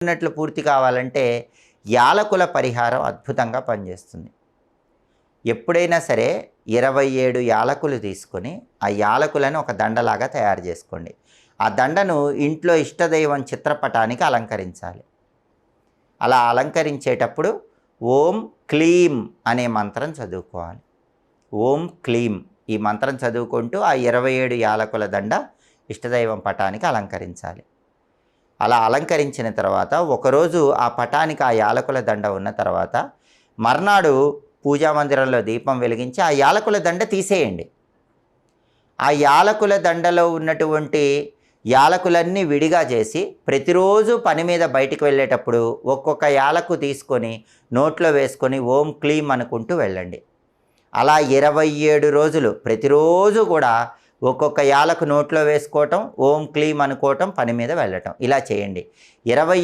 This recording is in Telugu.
ఉన్నట్లు పూర్తి కావాలంటే యాలకుల పరిహారం అద్భుతంగా పనిచేస్తుంది. ఎప్పుడైనా సరే ఇరవై ఏడు యాలకులు తీసుకొని ఆ యాలకులను ఒక దండలాగా తయారు చేసుకోండి. ఆ దండను ఇంట్లో ఇష్టదైవం చిత్రపటానికి అలంకరించాలి. అలా అలంకరించేటప్పుడు ఓం క్లీం అనే మంత్రం చదువుకోవాలి. ఓం క్లీం ఈ మంత్రం చదువుకుంటూ ఆ ఇరవై ఏడు యాలకుల దండ ఇష్టదైవం పటానికి అలంకరించాలి. అలా అలంకరించిన తర్వాత ఒకరోజు ఆ పటానికి ఆ యాలకుల దండ ఉన్న తర్వాత మర్నాడు పూజా మందిరంలో దీపం వెలిగించి ఆ యాలకుల దండ తీసేయండి. ఆ యాలకుల దండలో ఉన్నటువంటి యాలకులన్నీ విడిగా చేసి ప్రతిరోజు పని మీద బయటికి వెళ్ళేటప్పుడు ఒక్కొక్క యాలకు తీసుకొని నోట్లో వేసుకొని ఓం క్లీం అనుకుంటూ వెళ్ళండి. అలా ఇరవై ఏడు రోజులు ప్రతిరోజు కూడా ఒక్కొక్క యాలకు నోట్లో వేసుకోవటం ఓం క్లీం అనుకోవటం పని మీద వెళ్ళటం. ఇలా చేయండి. ఇరవై